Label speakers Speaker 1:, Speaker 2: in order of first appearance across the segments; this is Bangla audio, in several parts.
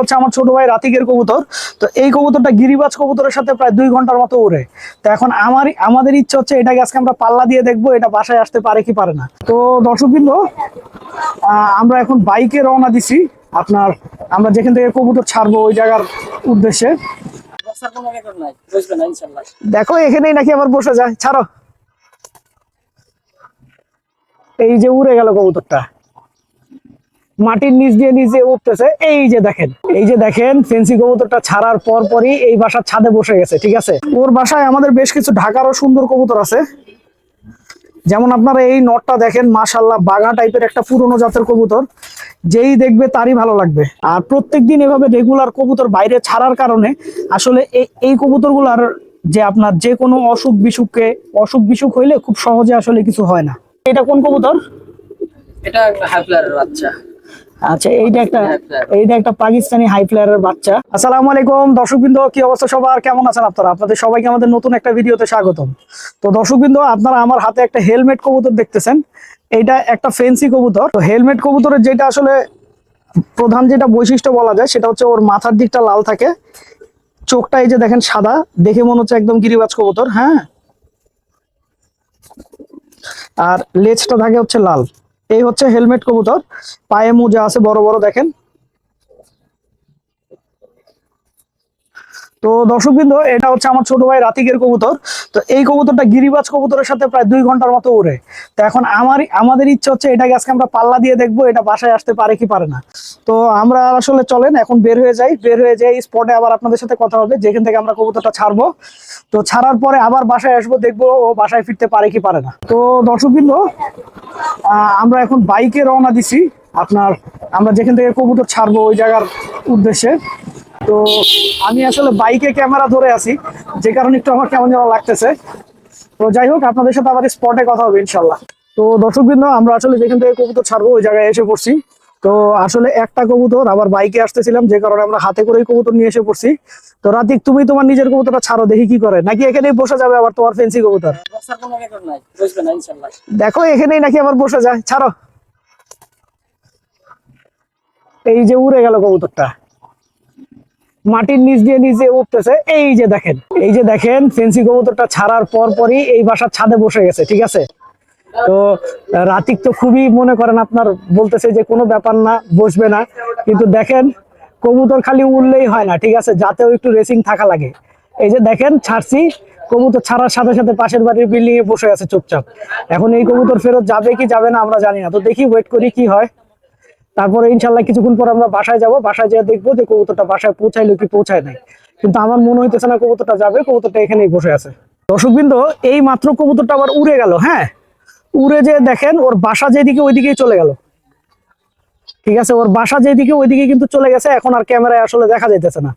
Speaker 1: হচ্ছে আমার ছোট ভাই রাতিকের কবুতর। তো এই কবুতরটা গিরিবাজ কবুতরের সাথে প্রায় দুই ঘণ্টার মতো উড়ে। তো এখন আমার আমাদের ইচ্ছে হচ্ছে এটাকে আজকে আমরা পাল্লা দিয়ে দেখব, এটা বাসায় আসতে পারে কি পারে না। তো দর্শকবৃন্দ আমরা এখন বাইকে রওনা দিছি। আপনার আমরা যেখান থেকে কবুতর ছাড়বো ওই জায়গার উদ্দেশ্যে। দেখো, এখানেই নাকি আবার বসে যায়। ছাড়ো। এই যে উড়ে গেল কবুতরটা। মাটির নিচ দিয়ে নিচে উঠতেছে। এই যে দেখেন, এই যে দেখেন, ফেন্সি কবুতরটা ছাড়ার পর পরই এই বাসার ছাদে বসে গেছে, ঠিক আছে? ওর বাসায় আমাদের বেশ কিছু ঢাকারও সুন্দর কবুতর আছে। যেমন আপনারা এই নটটা দেখেন মাশাল্লাহ বাঘা টাইপের একটা পুরনো জাতের কবুতর। যেই দেখবে তারই ভালো লাগবে। আর প্রত্যেকদিন এভাবে রেগুলার কবুতর বাইরে ছাড়ার কারণে আসলে এই- কবুতরগুলার যে আপনার যে কোনো অসুখ বিসুখকে, অসুখ বিসুখ হইলে খুব সহজে আসলে কিছু হয় না। এটা কোন কবুতর?
Speaker 2: এটা ফ্লায়ারের বাচ্চা।
Speaker 1: আচ্ছা এইটা একটা এইটা একটা পাকিস্তানি হাই ফ্লায়ারের বাচ্চা। আসসালামু আলাইকুম, দর্শকবৃন্দ, কি অবস্থা সবার? কেমন আছেন আপনারা? আপনাদের সবাইকে আমাদের নতুন একটা ভিডিওতে স্বাগতম। তো দর্শকবৃন্দ, আপনারা আমার হাতে একটা হেলমেট কবুতর দেখতেছেন। এইটা একটা ফেন্সি কবুতর। তো হেলমেট কবুতরের যেটা আসলে প্রধান যেটা বৈশিষ্ট্য বলা যায়, সেটা হচ্ছে ওর মাথার দিকটা লাল থাকে। চোখটা এই যে দেখেন সাদা, দেখে মনে হচ্ছে একদম গিরিবাজ কবুতর হ্যাঁ? আর লেজটা থাকে হচ্ছে লাল। এই হচ্ছে হেলমেট কবুতর। পায়ে মোজা আছে বড় বড় দেখেন। তো দর্শক দর্শকবৃন্দ, এটা হচ্ছে আমার ছোট ভাই রাতিকের কবুতর। তো এই কবুতরটা গিরিবাজ কবুতরের সাথে প্রায় দুই ঘণ্টার মতো উড়ে। তো এখন আমার আমাদের ইচ্ছে হচ্ছে এটাকে আজকে আমরা পাল্লা দিয়ে দেখব, এটা বাসায় আসতে পারে কি পারে না। তো আমরা আসলে চলেন এখন বের হয়ে যাই বের হয়ে যাই স্পটে আবার আপনাদের সাথে কথা হবে যেখান থেকে আমরা কবুতরটা ছাড়বো। তো ছাড়ার পরে আবার বাসায় আসব দেখব ও বাসায় ফিরতে পারে কি পারে না। তো দর্শকবৃন্দ আহ, আমরা এখন বাইকে রওনা দিছি। আপনার আমরা যেখান থেকে কবুতর ছাড়বো ওই জায়গার উদ্দেশ্যে। তো আমি আসলে বাইকে ক্যামেরা ধরে আছি যে কারণে একটু আমার কেমন যেন লাগতেছে। তো যাই হোক আপনাদের সাথে আবার স্পটে কথা হবে ইনশাল্লাহ। তো দর্শক দর্শকবৃন্দ আমরা আসলে যেখান থেকে কবুতর ছাড়বো ওই জায়গায় এসে পড়ছি। তো আসলে একটা কবুতর, আবার বাইকে আসতেছিলাম, যে কারণে আমরা হাতে করেই কবুতর নিয়ে এসে পড়ছি। তো রাতিক, তুমি তোমার নিজের কবুতরটা ছাড়ো, দেখি কি করে। নাকি এখানেই বসে যাবে আবার তোমার ফেন্সি কবুতর? দেখো, এখানেই নাকি আবার বসে যায়। ছাড়ো। এই যে উড়ে গেল কবুতরটা। মাটির নিচ দিয়ে নিচে উঠতেছে। এই যে দেখেন, এই যে দেখেন ফেন্সি কবুতরটা ছাড়ার পর পরই এই বাসার ছাদে বসে গেছে, ঠিক আছে? তো রাতিক তো খুবই মনে করেন আপনার বলতেছে যে কোনো ব্যাপার না, বসবে না। কিন্তু দেখেন, কবুতর খালি উঠলেই হয় না, ঠিক আছে? যাতেও একটু রেসিং থাকা লাগে। এই যে দেখেন, ছাড়ছি, কবুতর ছাড়ার সাথে সাথে পাশের বাড়ির বিল্ডিং এ বসে আছে চুপচাপ। এখন এই কবুতর ফেরত যাবে কি যাবে না আমরা জানি না। তো দেখি ওয়েট করি কি হয়। তারপরে ইনশাল্লাহ কিছুক্ষণ পর আমরা বাসায় যাব। বাসায় যেয়ে দেখব যে কবুতরটা বাসায় পৌঁছাইলো কি পৌঁছায় নাই। কিন্তু আমার মনে হইতেছে না কবুতরটা যাবে, কবুতরটা এখানেই বসে আছে। দর্শকবৃন্দ, এই মাত্র কবুতরটা আবার উড়ে গেল হ্যাঁ? উড়ে যে দেখেন, ওর বাসা যেদিকে ওইদিকেই চলে গেল। ঠিক আছে, ওর বাসা যেদিকে ওইদিকে কিন্তু চলে গেছে, এখন আর ক্যামেরায় আসলে দেখা যাইতেছে না।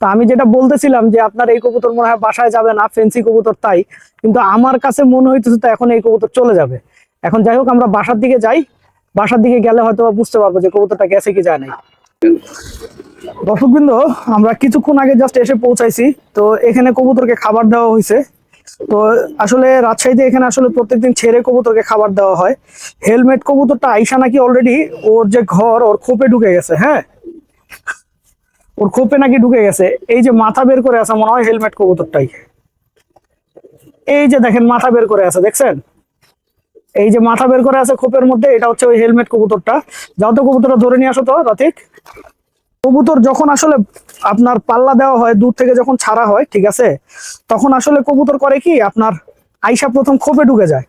Speaker 1: তা আমি যেটা বলতেছিলাম যে, আপনার এই কবুতর মনে হয় বাসায় যাবে না ফেন্সি কবুতর তাই, কিন্তু আমার কাছে মনে হইতেছে তো এখন এই কবুতর চলে যাবে। এখন যাই হোক, আমরা বাসার দিকে যাই, বাসার দিকে গেলে হয়তো বুঝতে পারব যে কবুতরটা গেছে কি যায় নাই। দর্শকবৃন্দ, আমরা কিছুক্ষণ আগে জাস্ট এসে পৌঁছাইছি, তো এখানে কবুতরকে খাবার দেওয়া হয়েছে তো আসলে রাজশাহীতে এখানে আসলে প্রত্যেকদিন ছেড়ে কবুতরকে খাবার দেওয়া হয়। হেলমেট কবুতরটা আইসা নাকি অলরেডি ওর যে ঘর, ওর খোপে ঢুকে গেছে হ্যাঁ? ওর খোপে নাকি ঢুকে গেছে। এই যে মাথা বের করে আছে, মনে হয় হেলমেট কবুতরটাই। এই যে দেখেন, মাথা বের করে আছে, দেখছেন? এই যে মাথা বের করে আছে খোপের মধ্যে, এটা হচ্ছে ওই হেলমেট কবুতরটা। যাও তো কবুতরটা ধরে নিয়ে আসো তো, রাতিক। কবুতর যখন আসলে আপনার পাল্লা দেওয়া হয়, দূর থেকে যখন ছাড়া হয়, ঠিক আছে? তখন আসলে কবুতর করে কি? আপনার আইসা প্রথম খোপে ঢুকে যায়।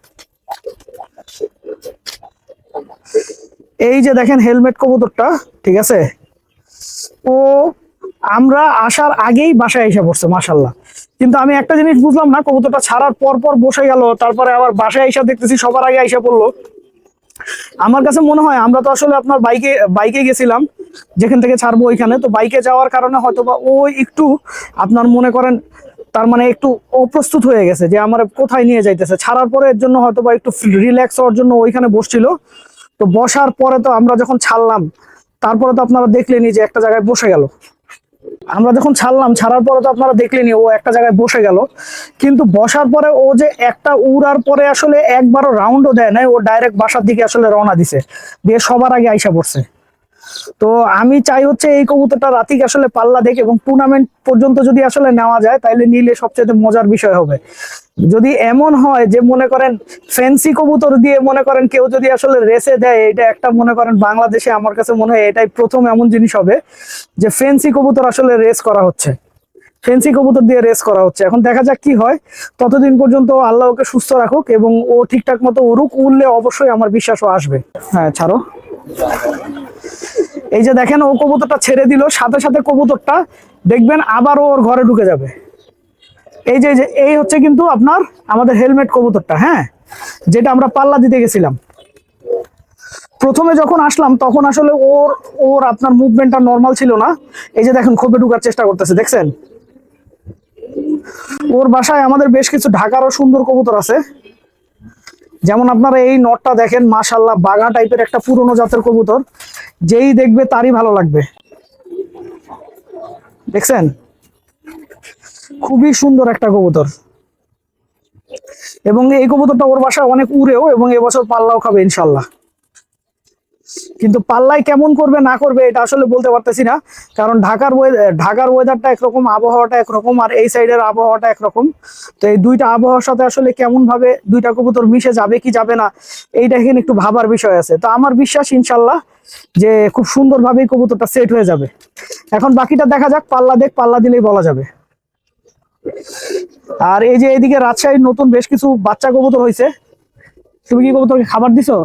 Speaker 1: এই যে দেখেন হেলমেট কবুতরটা, ঠিক আছে? ও আমরা আসার আগেই বাসায় এসে পড়ছে মাসাল্লাহ কিন্তু আমি একটা জিনিস বুঝলাম না, কবুতরটা ছাড়ার পর পর বসে গেল, তারপরে আবার বাসায় এসে দেখতেছি সবার আগে আইসা পড়ল। আমার কাছে মনে হয় আমরা তো আসলে আপনার বাইকে বাইকে গেছিলাম যেখান থেকে ছাড়বো ওইখানে। তো বাইকে যাওয়ার কারণে হয়তো বা ও একটু, আপনার মনে করেন, তার মানে একটু অপ্রস্তুত হয়ে গেছে যে আমার কোথায় নিয়ে যাইতেছে। ছাড়ার পরে এর জন্য হয়তো বা একটু রিল্যাক্স হওয়ার জন্য ওইখানে বসছিল। তো বসার পরে তো আমরা যখন ছাড়লাম, তারপরে তো আপনারা দেখলেনই যে একটা জায়গায় বসে গেল। আমরা যখন ছাড়লাম, ছাড়ার পরে তো আপনারা দেখলেনি ও একটা জায়গায় বসে গেল। কিন্তু বসার পরে ও যে একটা উড়ার পরে আসলে একবারও রাউন্ডও দেয় নাই, ও ডাইরেক্ট বাসার দিকে আসলে রওনা দিছে। দিয়ে সবার আগে আইসা পড়ছে। তো আমি চাই হচ্ছে এই কবুতরটা রাতিক আসলে পাল্লা দেখে এবং টুর্নামেন্ট পর্যন্ত যদি আসলে নেওয়া যায় তাহলে নিলে সবচেয়ে মজার বিষয় হবে। যদি এমন হয় যে মনে করেন ফ্যান্সি কবুতর দিয়ে মনে করেন কেউ যদি আসলে রেসে দেয়, এটা একটা মনে করেন বাংলাদেশে আমার কাছে মনে হয় এটাই প্রথম এমন জিনিস হবে যে ফ্যান্সি কবুতর আসলে রেস করা হচ্ছে। ফেন্সি কবুতর দিয়ে রেস করা হচ্ছে। এখন দেখা যাক কি হয়। ততদিন পর্যন্ত আল্লাহ ওকে সুস্থ রাখুক এবং ও ঠিকঠাক মতো উড়ুক, উড়লে অবশ্যই আমার বিশ্বাসও আসবে। হ্যাঁ ছাড়ো। এই যে দেখেন, ও কবুতরটা ছেড়ে দিল। সাথে সাথে কবুতরটা দেখবেন আবার ওর ঘরে ঢুকে যাবে। এই যে, এই হচ্ছে কিন্তু আপনার আমাদের হেলমেট কবুতরটা হ্যাঁ? যেটা আমরা পাল্লা দিতে গেছিলাম। প্রথমে যখন আসলাম, তখন আসলে ওর ওর আপনার মুভমেন্টটা নর্মাল ছিল না। এই যে দেখেন খোপে ঢুকার চেষ্টা করতেছে, দেখছেন? ওর বাসায় আমাদের বেশ কিছু ঢাকারও সুন্দর কবুতর আছে। যেমন আপনারা এই নটটা দেখেন মাশাল্লাহ বাঘা টাইপের একটা পুরনো জাতের কবুতর। যেই দেখবে তারই ভালো লাগবে। দেখছেন? খুবই সুন্দর একটা কবুতর। এবং এই কবুতরটা ওর বাসায় অনেক উড়েও এবং এবছর পাল্লাও খাবে ইনশাল্লাহ কিন্তু পাল্লায় কেমন করবে, না করবে, এটা আসলে বলতে পারতেছি না। কারণ ঢাকার ঢাকার ওয়েদারটা একরকম, আবহাওয়াটা একরকম, আর এই সাইডের আবহাওয়াটা একরকম। তো এই দুইটা আবহাওয়ার সাথে আসলে কেমন ভাবে দুইটা কবুতর মিশে যাবে, কি যাবে না এইটা এখানে একটু ভাবার বিষয় আছে। তো আমার বিশ্বাস, ইনশাল্লাহ, যে খুব সুন্দরভাবেই কবুতরটা সেট হয়ে যাবে। এখন বাকিটা দেখা যাক, পাল্লা দেখ, পাল্লা দিলেই বলা যাবে। আর এই যে এইদিকে রাজশাহীর নতুন বেশ কিছু বাচ্চা কবুতর হয়েছে তুমি কি কবুতরকে খাবার দিছো?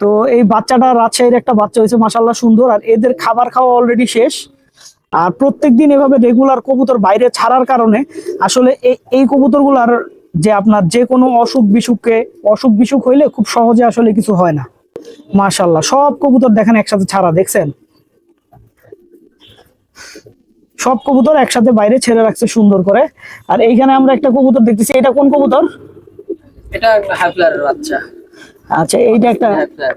Speaker 1: তো এই বাচ্চাটা রাজশাহীর একটা বাচ্চা হয়েছে মাসাল্লাহ সুন্দর, আর এদের খাবার খাওয়া অলরেডি শেষ। আর প্রত্যেকদিন এভাবে রেগুলার কবুতর বাইরে ছাড়ার কারণে আসলে এই কবুতরগুলার যে আপনার যে কোনো অসুখ বিসুখকে, অসুখ বিসুখ হইলে খুব সহজে আসলে কিছু হয় না। মাশাল্লাহ সব কবুতর দেখেন একসাথে ছাড়া, দেখছেন? সব কবুতর একসাথে বাইরে ছেড়ে রাখছে সুন্দর করে। আর এইখানে আমরা একটা কবুতর দেখতেছি, এটা কোন কবুতর?
Speaker 2: এটা হাই ফ্লায়ারের বাচ্চা।
Speaker 1: আচ্ছা এইটা একটা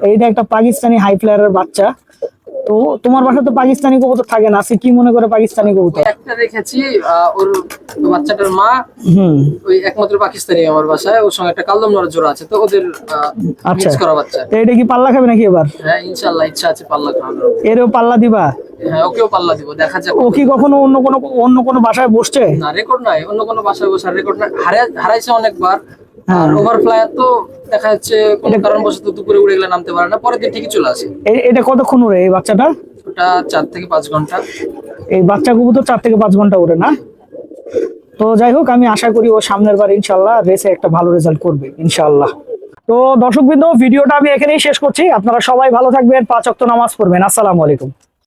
Speaker 1: এইটা একটা পাকিস্তানি হাই ফ্লায়ারের বাচ্চা। তো তোমার বাসায় তো পাকিস্তানি কবুতর থাকে না আজকে কি মনে করে পাকিস্তানি কবুতর?
Speaker 2: একটা রেখেছি ওর বাচ্চাটার মা
Speaker 1: হুম।
Speaker 2: ওই একমাত্র পাকিস্তানি আমার বাসায় ওর সঙ্গে একটা কালদম নড় জোড়া আছে তো ওদের
Speaker 1: আচ্ছা।
Speaker 2: করা বাচ্চা।
Speaker 1: তো এটা কি পাল্লা খাবে নাকি এবার?
Speaker 2: হ্যাঁ ইনশাল্লাহ ইচ্ছা আছে পাল্লা খাওয়ানোর।
Speaker 1: এরও পাল্লা দিবা?
Speaker 2: হ্যাঁ ওকেও পাল্লা দিব দেখা যাক।
Speaker 1: ও কি কখনো অন্য কোনো অন্য কোনো বাসায় বসছে?
Speaker 2: না রেকর্ড নাই অন্য কোনো বাসায় বসার রেকর্ড নাই। হারাইছে অনেকবার। আর ওভার ফ্লায়ার তো দেখা যাচ্ছে কোনো কারণবশত দুপুরে উড়ে গেলে নামতে পারে না পরের দিন ঠিকই চলে আসে।
Speaker 1: এটা কতক্ষণ উড়ে এই বাচ্চাটা?
Speaker 2: ওটা চার থেকে পাঁচ ঘণ্টা।
Speaker 1: এই বাচ্চা কবুতর চার থেকে পাঁচ ঘণ্টা উড়ে না? তো যাই হোক আমি আশা করি ও সামনের বার ইনশাল্লাহ রেসে একটা ভালো রেজাল্ট করবে ইনশাল্লাহ তো দর্শকবৃন্দ ভিডিওটা আমি এখানেই শেষ করছি। আপনারা সবাই ভালো থাকবেন পাঁচ অক্ট নামাজ পড়বেন। আসসালামু আলাইকুম।